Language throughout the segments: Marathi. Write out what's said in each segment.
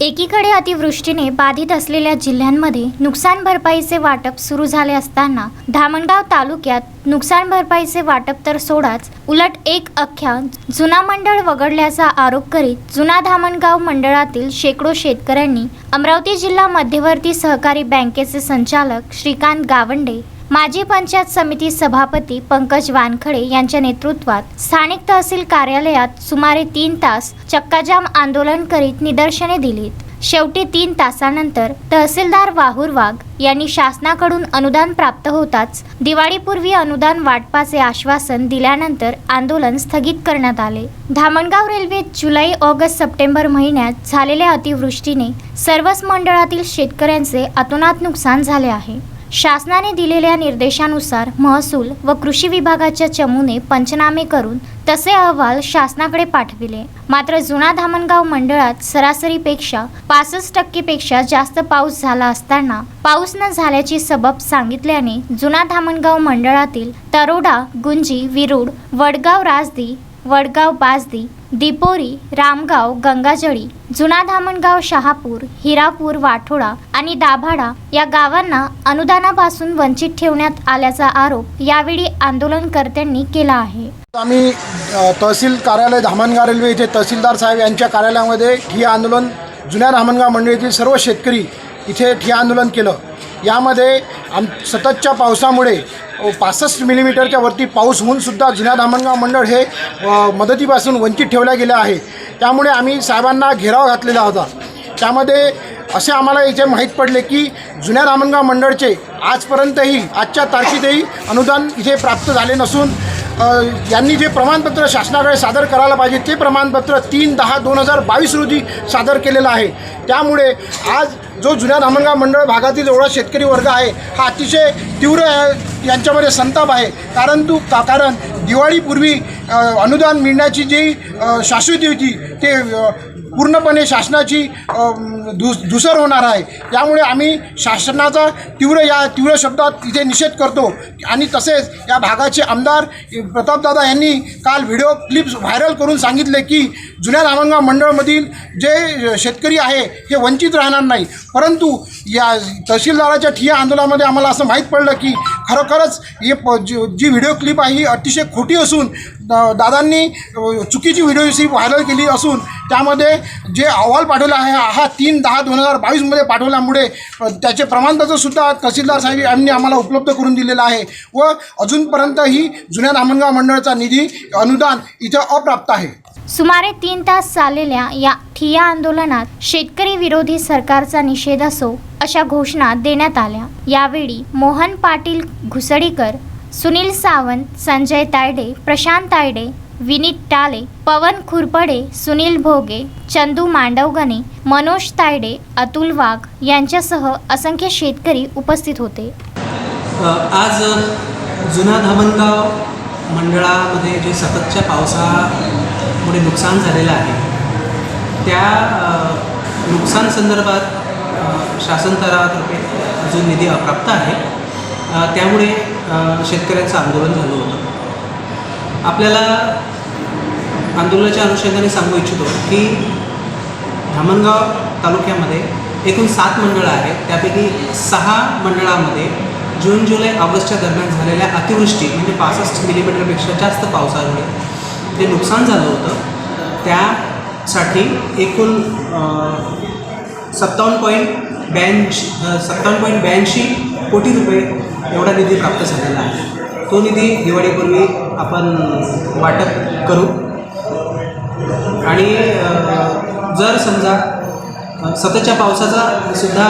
एकीकडे अतिवृष्टीने बाधित असलेल्या जिल्ह्यांमध्ये नुकसान भरपाईचे वाटप सुरू झाले असताना धामणगाव तालुक्यात नुकसान भरपाईचे वाटप तर सोडाच उलट एक अख्ख्या जुना मंडळ वगळल्याचा आरोप करीत जुना धामणगाव मंडळातील शेकडो शेतकऱ्यांनी अमरावती जिल्हा मध्यवर्ती सहकारी बँकेचे संचालक श्रीकांत गावंडे माजी पंचायत समिती सभापती पंकज वानखडे यांच्या नेतृत्वात स्थानिक तहसील कार्यालयात सुमारे तीन तास चक्काजाम आंदोलन करीत निदर्शने दिलीत. शेवटी तीन तासानंतर तहसीलदार वाहूर वाघ यांनी शासनाकडून अनुदान प्राप्त होताच दिवाळीपूर्वी अनुदान वाटपाचे आश्वासन दिल्यानंतर आंदोलन स्थगित करण्यात आले. धामणगाव रेल्वेत जुलै ऑगस्ट सप्टेंबर महिन्यात झालेल्या अतिवृष्टीने सर्वच मंडळातील शेतकऱ्यांचे अतोनात नुकसान झाले आहे. शासनाने दिलेल्या निर्देशानुसार महसूल व कृषी विभागाच्या चमूने पंचनामे करून तसे अहवाल शासनाकडे पाठविले. मात्र जुना धामणगाव मंडळात सरासरीपेक्षा पासष्ट टक्केपेक्षा जास्त पाऊस झाला असताना पाऊस न झाल्याची सबब सांगितल्याने जुना धामणगाव मंडळातील तरोडा गुंजी विरुड वडगाव राजदी वडगाव बाजदी दिपोरी रामगाव गंगाजळी जुना धामणगाव शहापूर हिरापूर वाठोडा आणि दाभाडा या गावांना अनुदानापासून वंचित ठेवण्यात आल्याचा आरोप यावेळी आंदोलनकर्त्यांनी केला आहे. आम्ही तहसील कार्यालय धामणगाव रेल्वे इथे तहसीलदार साहेब यांच्या कार्यालयामध्ये ठिय्या आंदोलन जुन्या धामणगाव मंडळीतील सर्व शेतकरी इथे ठिय्या आंदोलन केलं. यामध्ये आम सततच्या पावसामुळे पासष्ट मिलीमीटरच्या वरती पाऊस होऊनसुद्धा जुन्या धामणगाव मंडळ हे मदतीपासून वंचित ठेवल्या गेलं आहे. त्यामुळे आम्ही साहेबांना घेराव घातलेला होता. त्यामध्ये असे आम्हाला याचे माहीत पडले की जुन्या धामणगाव मंडळचे आजपर्यंतही आजच्या तारखेतही अनुदान इथे प्राप्त झाले नसून यांनी जे प्रमाणपत्र शासनाकडे सादर करायला पाहिजे ते प्रमाणपत्र तीन दहा दोन हजार बावीस रोजी सादर केलेलं आहे. त्यामुळे आज जो जुन्या धामणगाव मंडळ भागातील एवढा शेतकरी वर्ग आहे हा अतिशय तीव्र यांच्यामध्ये संताप आहे. कारण तू का कारण दिवाळीपूर्वी अनुदान मिळण्याची जी शाश्वती होती ते पूर्णपणे शासनाची धु धुसर होणार आहे. त्यामुळे आम्ही शासनाचा तीव्र या तीव्र शब्दात तिथे निषेध करतो. आणि तसेच या भागाचे आमदार प्रतापदादा यांनी काल व्हिडिओ क्लिप्स व्हायरल करून सांगितले की जुन्या रामंगाव मंडळमधील जे शेतकरी आहे हे वंचित राहणार नाही. परंतु या तहसीलदाराच्या ठिया आंदोलनामध्ये आम्हाला असं माहीत पडलं की खरोखरच हे प जी जी व्हिडिओ क्लिप आहे ही अतिशय खोटी असून द- दादांनी चुकीची व्हिडिओ व्हायरल केली असून त्यामध्ये जे अहवाल पाठवला आहे हा तीन दहा दोन हजार बावीसमध्ये पाठवल्यामुळे त्याचे प्रमाणपत्रसुद्धा तहसीलदार साहेब यांनी आम्हाला उपलब्ध करून दिलेलं आहे व अजूनपर्यंतही जुन्या धामणगाव मंडळाचा निधी अनुदान इथं अप्राप्त आहे. सुमारे तीन तास चाललेल्या या ठिय्या आंदोलनात शेतकरी विरोधी सरकारचा निषेध असो अशा घोषणा देण्यात आल्या. यावेळी मोहन पाटील घुसडीकर सुनील सावंत संजय तायडे प्रशांत तायडे विनीत टाले पवन खुरपडे सुनील भोगे चंदू मांडवगणे मनोज तायडे अतुल वाघ यांच्यासह असंख्य शेतकरी उपस्थित होते. आज जुना धामणगाव मंडळामध्ये जे सततच्या पुढे नुकसान झालेलं आहे. त्या नुकसान संदर्भात शासनतरातर्फे शासन अजून निधी अप्राप्त आहे. त्यामुळे शेतकऱ्यांचं आंदोलन झालं होतं. आपल्याला आंदोलनाच्या अनुषंगाने सांगू इच्छितो की धामणगाव तालुक्यामध्ये एकूण सात मंडळं आहेत. त्यापैकी सहा मंडळामध्ये जून जुलै ऑगस्टच्या दरम्यान झालेल्या अतिवृष्टी म्हणजे पासष्ट मिलीमीटरपेक्षा जास्त पावसामुळे जे नुकसान झालं होतं. त्यासाठी एकूण सत्तावन्न पॉईंट ब्याऐंशी सत्तावन्न पॉईंट ब्याऐंशी कोटी रुपये एवढा निधी प्राप्त झालेला आहे. तो निधी दिवाळीपूर्वी आपण वाटप करू. आणि जर समजा सततच्या पावसाचा सुद्धा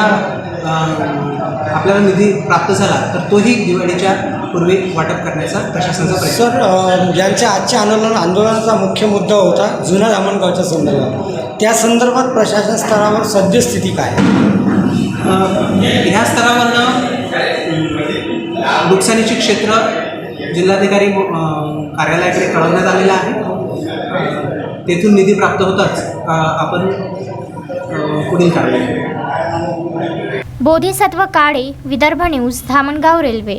आपल्याला निधी प्राप्त झाला तर तोही दिवाळीच्या पूर्वी वाटप करण्याचा प्रशासनाचा सर अ, ज्यांच्या आजच्या आंदोलन आंदोलनाचा मुख्य मुद्दा होता जुन्या धामणगावच्या संदर्भात. त्या संदर्भात प्रशासन स्तरावर सद्यस्थिती काय ह्या स्तरावरनं नुकसानीचे क्षेत्र जिल्हाधिकारी कार्यालयाकडे कळवण्यात आलेलं आहे. तेथून निधी प्राप्त होताच. आपण पुढील कारवाई बोधिसत्व काळे विदर्भ न्यूज धामणगाव रेल्वे.